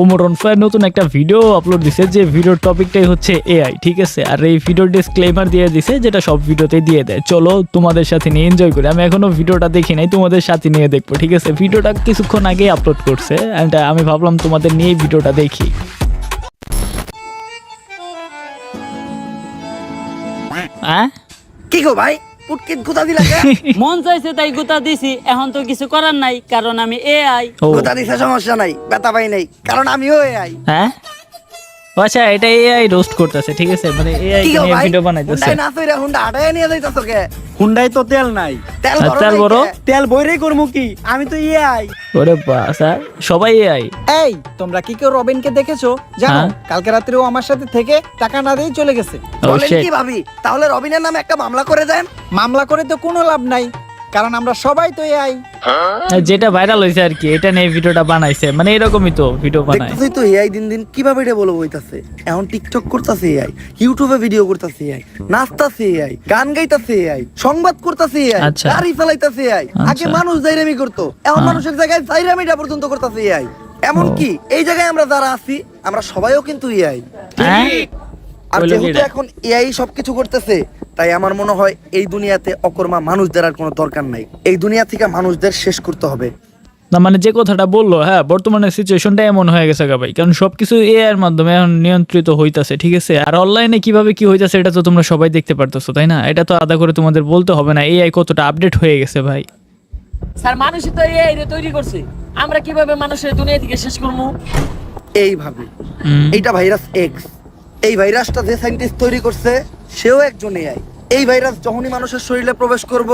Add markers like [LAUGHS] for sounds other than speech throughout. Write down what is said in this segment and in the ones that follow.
ওমরন fire নতুন একটা video upload দিছে যে ভিডিওর টপিকটাই হচ্ছে এআই ঠিক আছে? আর এই ভিডিওর ডিসক্লেমার দিয়ে দিছে যেটা সব ভিডিওতে দিয়ে দেয়। চলো তোমাদের সাথে নিয়ে এনজয় করি। আমি এখনও ভিডিওটা দেখি নাই, তোমাদের সাথে নিয়ে দেখব, ঠিক আছে? ভিডিওটা কিছুক্ষণ আগেই আপলোড করছে অ্যান্ড আমি ভাবলাম তোমাদের নিয়ে ভিডিওটা দেখি। হ্যাঁ কি গো ভাই? পুটকিত গুতা দিলা [LAUGHS] মন চাইছে তাই গুতা দিছি এখন তো কিছু করার নাই কারণ আমি এআই আই গুতা দিছে সমস্যা নাই ব্যথা পাই নাই কারণ আমিও এআই হ্যাঁ? আচ্ছা এটা এআই রোস্ট করতেছে ঠিক আছে? মানে এআই কি নিয়ে ভিডিও বানাইতেছে। না সইরা হুন্ডা আটায় নিয়ে যাইতাছো কে? হুন্ডাই তো তেল নাই। তেল বড় তেল বড়? তেল বইরেই করব কি? আমি তো ইয়াই ওরে বাস আর সবাই এআই এই তোমরা কি কেউ রবিনকে দেখেছ? জানো হ্যাঁ। কালকে রাত্রে ও আমার সাথে থেকে টাকা না দিয়েই চলে গেছে। ও বলেন কি ভাবি? তাহলে রবিনের নামে একটা মামলা করে দেন? মামলা করে তো কোনো লাভ নাই কারণ আমরা সবাই তো এআই যেটা ভাইরাল হয়েছে আর কি এটা নিয়ে ভিডিওটা বানাইছে। মানে এরকমই তো ভিডিও বানায়। দেখতেছই তো এআই দিন দিন কীভাবে এটা বলব হইতাছে? এখন টিকটক করতেছে এআই ইউটিউবে ভিডিও করতেছে এআই নাচতাছে এআই গান গাইতাছে এআই সংবাদ করতেছে এআই আচ্ছা। গাড়ি চালাইতাছে এআই আগে আচ্ছা। মানুষ জাইরামি করতো এখন হ্যাঁ। মানুষের জায়গায় জাইরামিটা পর্যন্ত করতেছে এআই এমন কি এই জায়গায় আমরা যারা আছি আমরা সবাইও কিন্তু এআই হ্যাঁ? আর যেহেতু এটা? এখন এআই সবকিছু করতেছে তাই আমার মনে হয় এই দুনিয়াতে অকর্মা মানুষদের আর কোনো দরকার নাই। এই দুনিয়া থেকে মানুষদের শেষ করতে হবে। না মানে যে কথাটা বলল হ্যাঁ বর্তমানে সিচুয়েশনটা এমন হয়ে গেছে গা ভাই। কারণ সবকিছু এআই এর মাধ্যমে এখন নিয়ন্ত্রিত হইতাছে ঠিক আছে? আর অনলাইনে কীভাবে কি হইতাছে এটা তো তোমরা সবাই দেখতে পারতেছো তাই না? এটা তো আদা করে তোমাদের বলতে হবে না এআই কতটা আপডেট হয়ে গেছে ভাই। স্যার মানুষই তো এআই রে তৈরি করছে। আমরা কীভাবে মানুষের দুনিয়া থেকে শেষ করব? এইভাবে। এইটা ভাইরাস এক্স এই ভাইরাসটা যে সাইন্টিস্ট তৈরি করছে সেও একজন এআই এই ভাইরাস যখনই মানুষের শরীরে প্রবেশ করব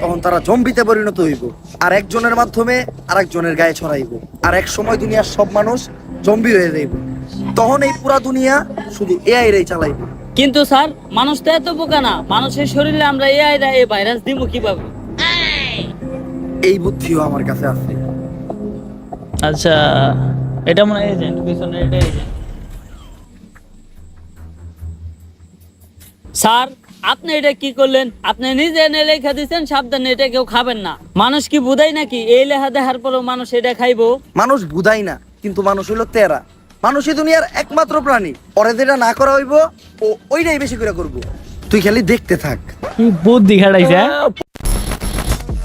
তখন তারা জম্বিতে পরিণত হইব। আর একজনের মাধ্যমে আর একজনের গায়ে ছড়াইব। আর এক সময় দুনিয়ার সব মানুষ জম্বি হয়ে যাইব। তখন এই পুরা দুনিয়া শুধু এআই রেই চালাইব। কিন্তু স্যার মানুষ তো এত বোকা না। মানুষের শরীরে আমরা এআই রা এই ভাইরাস দিব কীভাবে? এই বুদ্ধিও আমার কাছে আছে। আচ্ছা এটা মনে হয় এজেন্ট পিছনে এটা এজেন্ট স্যার আপনি এটা কি করলেন? আপনি নিজে এনে লেখা দিচ্ছেন সাবধানে এটা কেউ খাবেন না। মানুষ কি বুধাই নাকি? এই লেখা দেখার পরেও মানুষ এটা খাইবো? মানুষ বুধাই না কিন্তু মানুষ হইল তেরা। মানুষই দুনিয়ার একমাত্র প্রাণী। পরে যেটা না করা হইব ও ওইটাই বেশি করে করব। তুই খালি দেখতে থাক। কি বুদ্ধি খাটাইছে হ্যাঁ?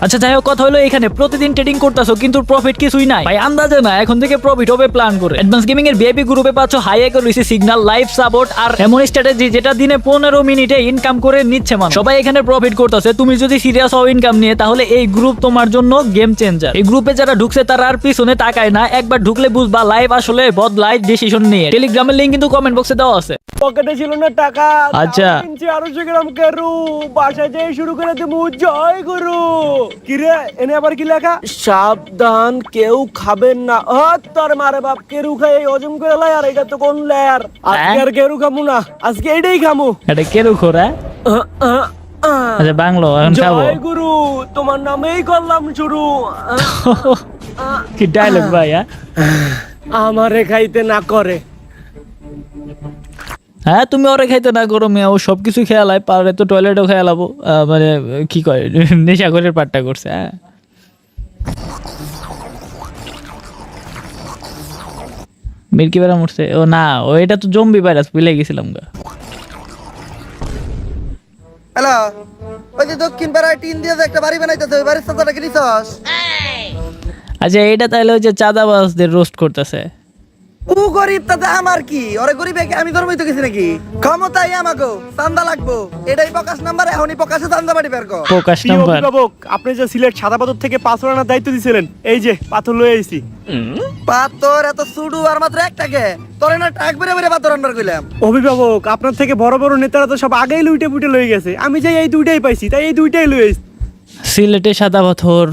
আচ্ছা যাই হোক, কথা হলো এখানে। প্রতিদিন ট্রেডিং করতেছো, কিন্তু প্রফিট কিছুই নাই। ভাই, আন্দাজে না, এখন থেকে প্রফিট হবে প্ল্যান করে। অ্যাডভান্স গেমিং এর ভিআইপি গ্রুপে পাচ্ছ high accuracy signal live support আর এমন স্ট্র্যাটেজি যেটা দিনে পনেরো মিনিটে ইনকাম করে নিচ্ছে মানুষ। সবাই এখানে প্রফিট করতেছে। তুমি যদি সিরিয়াস হও ইনকাম নিয়ে, তাহলে এই গ্রুপ তোমার জন্য গেম চেঞ্জার এই গ্রুপে যারা ঢুকছে, তারা আর পিছনে তাকায় না। একবার ঢুকলে বুঝবা লাইভ আসলে বদলায় ডিসিশন নিয়ে। টেলিগ্রামের লিঙ্ক কিন্তু কমেন্ট বক্সে দেওয়া আছে। পকেটে ছিল না টাকা আচ্ছা। কিনছি আড়াইশো গ্রাম কেরু বাসায় যেয়ে শুরু করে দেবো জয় গুরু। কিরে এনে আবার কি লেখা? সাবধান কেউ খাবেন না। ও তোর মারে বাপ কেরু খাই হজম করে লাই আর এটা তো কোন লেয়ার? আজকে আর কেরু খামু না আজকে এটাই খামু। এটা কেরু খোরা আহ। আচ্ছা বাংলো এখন খাব। জয় গুরু তোমার নামেই করলাম শুরু। [LAUGHS] কি ডায়লগ ভাই হ্যাঁ? আমারে খাইতে না করে। হ্যাঁ তুমি ওরে খাইতে না করো মেয়ে ও সব কিছু খেয়ালায় পারে তো টয়লেটও খেয়ালাবো মানে কি কয় [LAUGHS] নেশা করে পাট্টা করছে হ্যাঁ। মিল্কি বেড়া মরছে। ও না ও এটা তো জম্বি ভাইরাস ভুলে গেছিলাম গা। হ্যালো ওই যে দক্ষিণ পাড়ায় টিন দিয়ে একটা বাড়ি বানাইতেছে ওই বাড়ির সাথে কি নিছস আচ্ছা এটা তাহলে ওই যে চাঁদাবাজদের রোস্ট করতেছে। ও গরিব তাতে আমার কি? ওরে গরিব একে আমি ধর্মই তো গেছি নাকি? ক্ষমতাই আমাগো চান্দা লাগবো। এটাই প্রকাশ নাম্বার এখনই প্রকাশে চান্দা বাড়ি বের কর। প্রকাশ নাম্বার। অভিভাবক আপনি যে সিলেট সাদা পাথর থেকে পাথর আনার দায়িত্ব দিয়েছিলেন এই যে পাথর লয়ে আইছি। পাথর এত সুডু আর মাত্র একটাকে। তোরে না টাক বেরে বেরে পাথর আনবার কইলাম। অভিভাবক আপনার থেকে বড় বড় নেতারা তো সব আগেই লুইটে পুইটে লয়ে গেছে। আমি যাই এই দুইটাই পাইছি তাই এই দুইটাই লয়ে আইছি। সিলেটে সাদা পাথর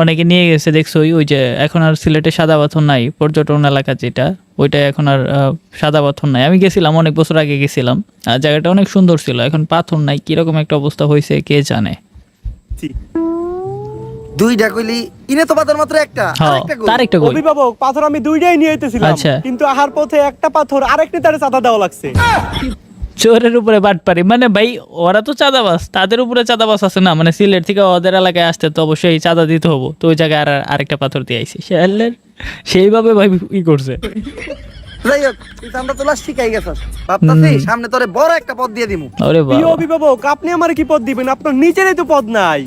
অনেকে নিয়ে গেছে দেখছ ওই যে এখন আর সিলেটে সাদা পাথর নাই পর্যটন এলাকা যেটা। ওইটা এখন আর আহ, সাদা পাথর নাই। আমি গেছিলাম অনেক বছর আগে গেছিলাম। আর জায়গাটা অনেক সুন্দর ছিল এখন পাথর নাই কীরকম একটা অবস্থা হয়েছে কে জানে। দুইটা কইলি ইনে তো পাথর মাত্র একটা আরেকটা কই? তার একটা কই? অভিভাবক পাথর আমি দুইটাই নিয়ে আইতেছিলাম আচ্ছা। কিন্তু আহার পথে একটা পাথর আরেক নেতারে চাঁদা দেওয়া লাগছে। চোরের উপরে বাটপারি মানে ভাই ওরা তো চাঁদাবাস তাদের উপরে চাঁদাবাস আছে না? মানে সিলেট থেকে ওদের এলাকায় আসতে তো অবশ্যই চাঁদা দিতে হব। তো ওই জায়গায় আর আরেকটা পাথর দিয়ে আইসি সেইভাবে ভাই ই করছে। যাই হোক তুই চান্দা তোলা শিখাই গেছস ভাবতাছি সামনে তোরে বড় একটা পদ দিয়ে দিমু। ওরে প্রিয় অভিভাবক আপনি আমার কি পদ দিবেন? আপনার নিজেরই তো পদ নাই।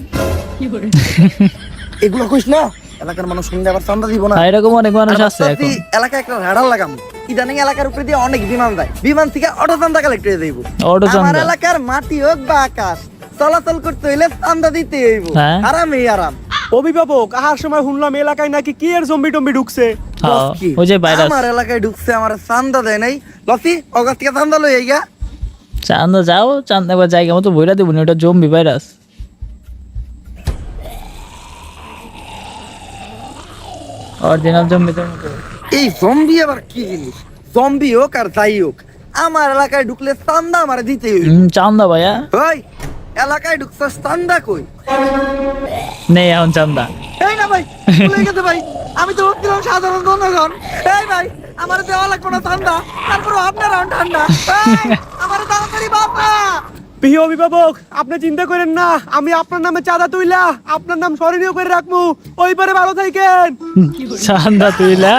[LAUGHS] এগুলো কইস না এলাকার মানুষ শুনলে আবার চান্দা দিব না। এরকম অনেক মানুষ আছে এখন। এলাকায় একটা রাডার লাগাম। ইদানিং এলাকার উপরে দিয়ে অনেক বিমান যায়। বিমান থেকে অটো চান্দা কালেক্ট হয়ে অটো আমার এলাকার মাটি হোক বা আকাশ চলাচল করতে হইলে চান্দা দিতে হইব। হ্যাঁ। আরামই আরাম। অভিভাবক আহার সময় শুনলাম এলাকায় নাকি কি এর জম্বি টম্বি ঢুকছে? হ্যাঁ, ওই যে ভাইরাস। আমার এলাকায় ঢুকছে আমার চান্দা দেয় নাই। লসি অগাছ থেকে চান্দা লই আইগা। চান্দা যাও চান্দা এবার জায়গা মতো বইরা দেবো না ওটা জম্বি ভাইরাস। অরিজিনাল জম্বিদের মতো। এই জম্বি আবার কি জিনিস? জম্বি হোক আর যাই হোক আমার এলাকায় ঢুকলে চান্দা আমার দিতে চান্দা ভাইয়া। ওই এলাকায় ঢুকছস চান্দা কই? নেই এখন চান্দা। এই না ভাই ভুলে গেছে ভাই। আমি তো ভাবছিলাম সাধারণ জনগণ। এই ভাই আমার দেওয়া লাগবে না ঠান্ডা তারপর আপনার ঠান্ডা। আমার তাড়াতাড়ি বাবা প্রিয় অভিভাবক আপনি চিন্তা করেন না। আমি আপনার নামে চাঁদা তুইলা আপনার নাম স্মরণীয় করে রাখব। ওই পারে ভালো থাকেন। চান্দা তুইলা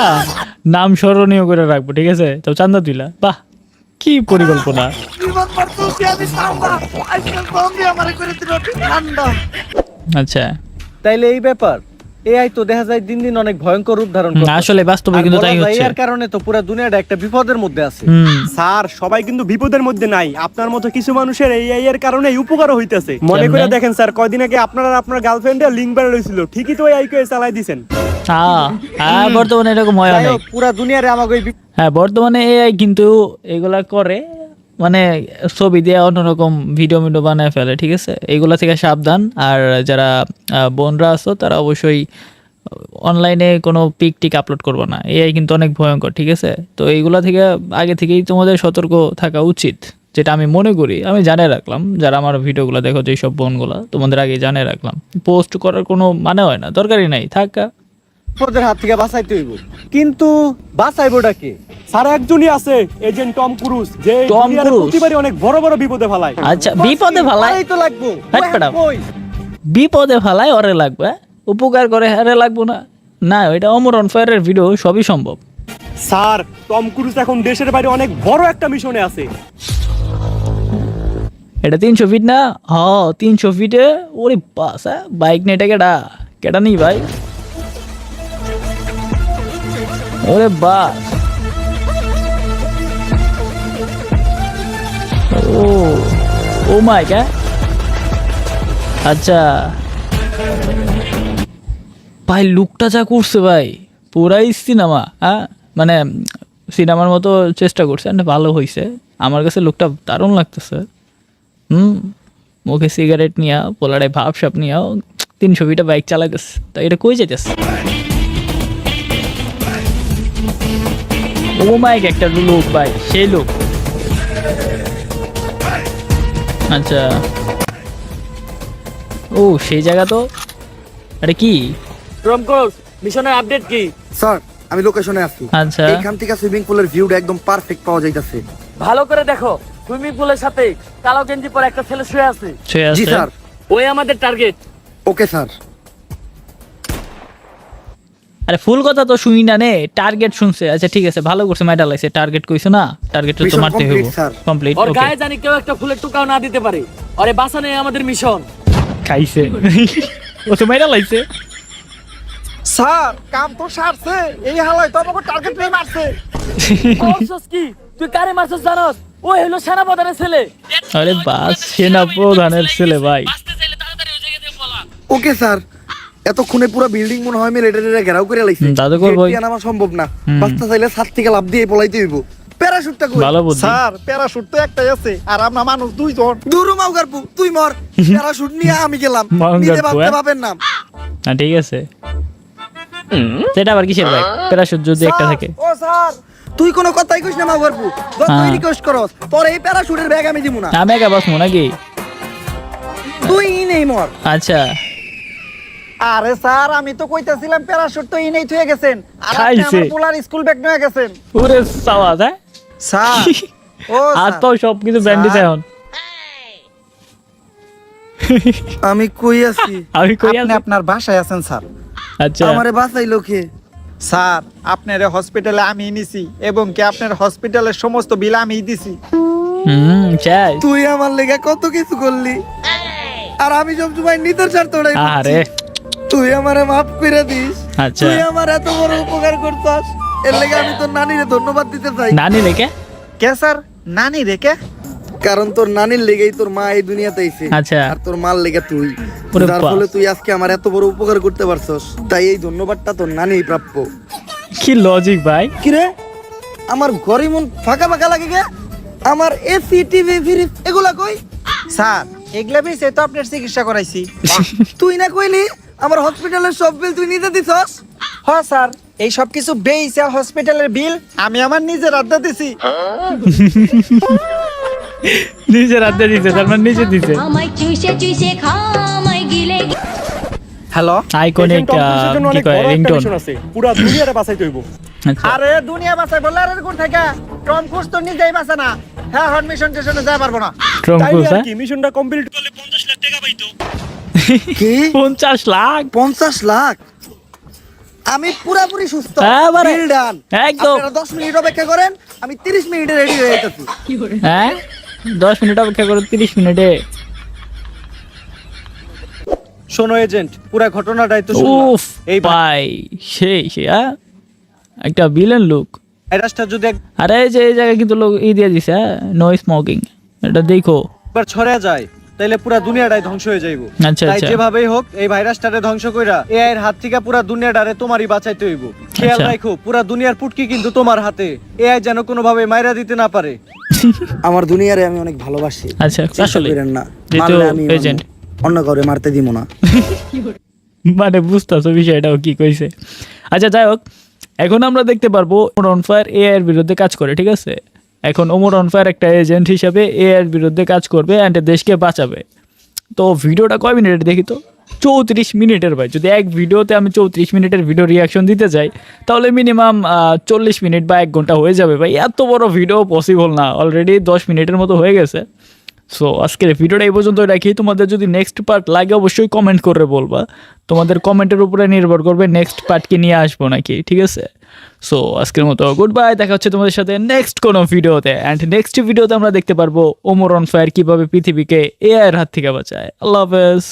নাম স্মরণীয় করে রাখব ঠিক আছে? তো চান্দা তুইলা বাহ। কি পরিকল্পনা? করে আচ্ছা। তাইলে এই ব্যাপার। এআই তো দেখা যায় দিন দিন অনেক ভয়ঙ্কর রূপ ধারণ করছে আসলে বাস্তবে কিন্তু তাই হচ্ছে। এর কারণে তো পুরো দুনিয়াটা একটা বিপদের মধ্যে আছে। স্যার সবাই কিন্তু বিপদের মধ্যে নাই। আপনার মতো কিছু মানুষের এই এই এর কারণে উপকার হইতেছে। মনে করে দেখেন স্যার কয়দিন আগে আপনারা আপনার গার্লফ্রেন্ডে লিঙ্ক বের হয়েছিল। ঠিকই তো এই আইকে চালাই দিছেন। হ্যাঁ হ্যাঁ বর্তমানে এরকম হয় অনেক। পুরা দুনিয়ারে আমাকে হ্যাঁ বর্তমানে এআই কিন্তু এগুলা করে মানে ছবি দিয়ে অন্যরকম ভিডিও ভিডিও বানায় ফেলে ঠিক আছে? এইগুলা থেকে সাবধান আর যারা বোনরা আছো তারা অবশ্যই অনলাইনে কোনো পিক টিক আপলোড করব না। এআই কিন্তু অনেক ভয়ঙ্কর ঠিক আছে? তো এইগুলা থেকে আগে থেকেই তোমাদের সতর্ক থাকা উচিত যেটা আমি মনে করি আমি জানিয়ে রাখলাম যারা আমার ভিডিওগুলো দেখো যেসব বোনগুলা তোমাদের আগে জানিয়ে রাখলাম। পোস্ট করার কোনো মানে হয় না দরকারই নাই থাকা। বিপদের হাত থেকে বাঁচাইতে হইব। কিন্তু বাঁচাইবোটা কে? স্যার একজনই আছে এজেন্ট টম ক্রুজ যে টম দুনিয়ার ক্রুজ? প্রতিবারই অনেক বড় বড় বিপদে ফেলায়। আচ্ছা বিপদে তাই তো লাগবো। হাট পেটাও। কই? বিপদে ফালায় ওরে লাগবে হ্যাঁ? উপকার করে হারে লাগবো না। না অমর ফায়ারের ভিডিও সবই সম্ভব। স্যার টম ক্রুজ এখন দেশের বাইরে অনেক বড় একটা মিশনে আছে। এটা তিনশো ফিট না? হ তিনশো ফিটে ওরে বাস হ্যাঁ? বাইক নেই এটা কেটা কেটা নেই ভাই? ওরে বাস ও ও মাই কা আচ্ছা। ভাই, লুকটা যা করছে ভাই, পুরাই সিনেমা হ্যাঁ? মানে সিনেমার মতো চেষ্টা করছে ভালো হয়েছে আমার কাছে লুকটা দারুণ লাগতেছে। হুম? মুখে সিগারেট নিয়া, পোলারে ভাব সাপ নিয়াও তিন ছবিটা বাইক চালাইতেছে। তা এটা কই যাইতেছে? ও মাইক একটা লুক ভাই সেই লুক। আচ্ছা। ও সেই জায়গা তো? আরে কি? রমকোস মিশনের আপডেট কি? স্যার আমি লোকেশনে আছি। আচ্ছা। এইখান থেকে সুইমিং পুলের ভিউটা একদম পারফেক্ট পাওয়া যাইতাছে। ভালো করে দেখো সুইমিং পুলের সাথে কালো গেঞ্জি পরে একটা ছেলে শুয়ে আছে। জি আছে? স্যার। ওই আমাদের টার্গেট ওকে স্যার। আরে ফুল কথা তো শুনি না নে টার্গেট শুনছে। আচ্ছা ঠিক আছে ভালো করছে মাইডাল লাইছে টার্গেট কইছো না? টার্গেট তো মারতে হইব। কমপ্লিট ওর গায়ে জানি কেউ একটা ফুলের টুকাও না দিতে পারে। ওরে বাঁচানো আমাদের মিশন খাইছে। ও তো মাইডাল লাইছে। স্যার কাম তো সারছে। এই হালাই তো আমাকে টার্গেট পেয়ে মারছে। বলছস কি? তুই কারে মারছস জানোস? ওই হলো সেনাপ্রধানের ছেলে। আরে বাস সেনা প্রধানের ছেলে ভাই। Okay sir. এতক্ষণে পুরো বিল্ডিং মনে হয় মিলিটারিরা ঘেরাও করে। গেট দিয়ে নামা সম্ভব না। বাচ্চা চাইলে ছাদ থেকে লাভ দিয়ে পলাইতে হইব। প্যারাশুটটা কই? ভালো বুদ্ধি। স্যার প্যারাশুট তো একটাই আছে আর আমরা মানুষ দুইজন। দূরু মাউগারপু তুই মর। প্যারাশুট নিয়ে আমি গেলাম। [LAUGHS] নিজে ভাবতে হ্যাঁ? পাবেন না। হ্যাঁ ঠিক আছে। সেটা আবার কিসের ভাই প্যারাশুট যদি একটা থাকে। ও স্যার তুই কোনো কথাই কইস না মাউগারপু। যতই হ্যাঁ। রিকোয়েস্ট করস তোর এই প্যারাশুটের ব্যাগ আমি দিব না। আমি একা বাসমু নাকি? তুই নেই মর। আচ্ছা। আরে স্যার আমি তো কইতাছিলাম প্যারাশুট তো ইনেই থুয়ে গেছেন। আর আপনি খাইছে। আমার পোলার স্কুল ব্যাগ নিয়ে গেছেন। হ্যাঁ? স্যার ও আর স্যার। তো সব কিছু ব্যান্ডিজ স্যার। এখন। আমি কই আছি? [LAUGHS] আমি কই আপনি আছি? আপনার বাসায় আছেন স্যার। আচ্ছা। আমারে বাঁচাইলো কে? স্যার আপনার হসপিটালে আমি নিছি এবং কি আপনার হসপিটালের সমস্ত বিল আমি দিছি। হুম চাই। তুই আমার লেগে কত কিছু করলি? আর আমি সব সময় নিতের স্বার্থ আরে তুই আমারে মাফ করে দিস। আচ্ছা। তুই আমার এত বড় উপকার করছস। এর লেগে আমি তোর নানিরে ধন্যবাদ দিতে চাই। নানি রেখে কে? স্যার? নানি রেখে কারণ তোর নানির লেগেই তোর মা এই দুনিয়াতে আইছে। আচ্ছা। আর তোর মার লেগে তুই। যার ফলে তুই আজকে আমার এত বড় উপকার করতে পারছস। তাই এই ধন্যবাদটা তোর নানিই প্রাপ্য। কি লজিক ভাই? কিরে আমার ঘরে মন ফাঁকা ফাঁকা লাগে গে আমার এসি টিভি ফ্রিজ এগুলা কই? স্যার এগুলা বেশি তো আপনার চিকিৎসা করাইছি। তুই না কইলি? আমার হসপিটালের সব বিল তুই নিজে দিছস? হ্যাঁ স্যার। এই সব কিছু বেইছে হসপিটালের বিল আমি আমার নিজের আড্ডা দিছি। [LAUGHS] নিজের হাতে দিছে তার মানে নিজে দিছে। আমায় চুষে চুষে খামায় গিলে হ্যালো আইকনিক কি কয় রিংটোন পুরা দুনিয়ারে বাঁচাইতে হইব আচ্ছা। আরে দুনিয়া বাঁচাই বললে আর কোন থেকে? টম ক্রুজ তো নিজেই বাঁচে না। হ্যাঁ হন মিশন স্টেশনে যাই পারব না। তাইলে ক্রুজ হ্যাঁ? কি মিশনটা কমপ্লিট করলে 50 লাখ টাকা পাইতো। কি? পঞ্চাশ লাখ। পঞ্চাশ লাখ? আমি পুরাপুরি সুস্থ। এবারে- একদম। দশ মিনিট অপেক্ষা করেন আমি তিরিশ মিনিটে রেডি হয়ে যেতেছি। হ্যাঁ? দশ মিনিট অপেক্ষা করো তিরিশ মিনিটে। শোনো এজেন্ট পুরো ঘটনাটাই তো। উফ এই ভাই সেই সে হ্যাঁ? একটা বিলেন লুক ভাইরাসটা যদি আরে এই যে এই জায়গায় কিন্তু লোক ই দিয়ে দিছে হ্যাঁ? নো স্মোকিং এটা দেখো। একবার ছড়ে যায়। তাইলে পুরো দুনিয়াটাই ধ্বংস হয়ে যাইব। আচ্ছা, তাই আচ্ছা। যেভাবেই হোক এই ভাইরাসটারে ধ্বংস কইরা এআই এর হাত থেকে পুরো দুনিয়াটারে তোমারই বাঁচাইতে হইব। খেয়াল আচ্ছা। রাখো পুরো দুনিয়ার পুটকি কিন্তু তোমার হাতে। এআই যেন কোনোভাবে মাইরা দিতে না পারে। [LAUGHS] আমার দুনিয়ারে আমি অনেক ভালোবাসি। আচ্ছা আসলে করেন না। যেহেতু মারলে আমি agent। অন্য কাউরে মারতে দিব না। [LAUGHS] মানে বুঝতেছো বিষয়টাও কি কইছে। আচ্ছা যাই হোক এখন আমরা দেখতে পারব অন ফায়ার এ এর বিরুদ্ধে কাজ করে ঠিক আছে? এখন ওমর অনফায়ার একটা এজেন্ট হিসেবে এর বিরুদ্ধে কাজ করবে অ্যান্ড দেশকে বাঁচাবে। তো ভিডিওটা কয় মিনিটের দেখি তো? চৌত্রিশ মিনিটের ভাই। যদি এক ভিডিওতে আমি চৌত্রিশ মিনিটের ভিডিও রিয়াকশন দিতে যাই, তাহলে মিনিমাম চল্লিশ মিনিট বা এক ঘণ্টা হয়ে যাবে ভাই। এত বড় ভিডিও পসিবল না। অলরেডি দশ মিনিটের মতো হয়ে গেছে। সো আজকের ভিডিওটা এই পর্যন্ত রাখি। তোমাদের যদি নেক্সট পার্ট লাগে, অবশ্যই কমেন্ট করে বলবা। তোমাদের কমেন্টের উপরে নির্ভর করবে নেক্সট পার্টকে নিয়ে আসব নাকি, ঠিক আছে? সো আজকের মতো গুড বাই দেখা হচ্ছে তোমাদের সাথে নেক্সট কোনো ভিডিওতে অ্যান্ড নেক্সট ভিডিওতে আমরা দেখতে পারব ওমর অন ফায়ার কীভাবে পৃথিবীকে এআইয়ের হাত থেকে বাঁচায়। আল্লাহ হাফেজ।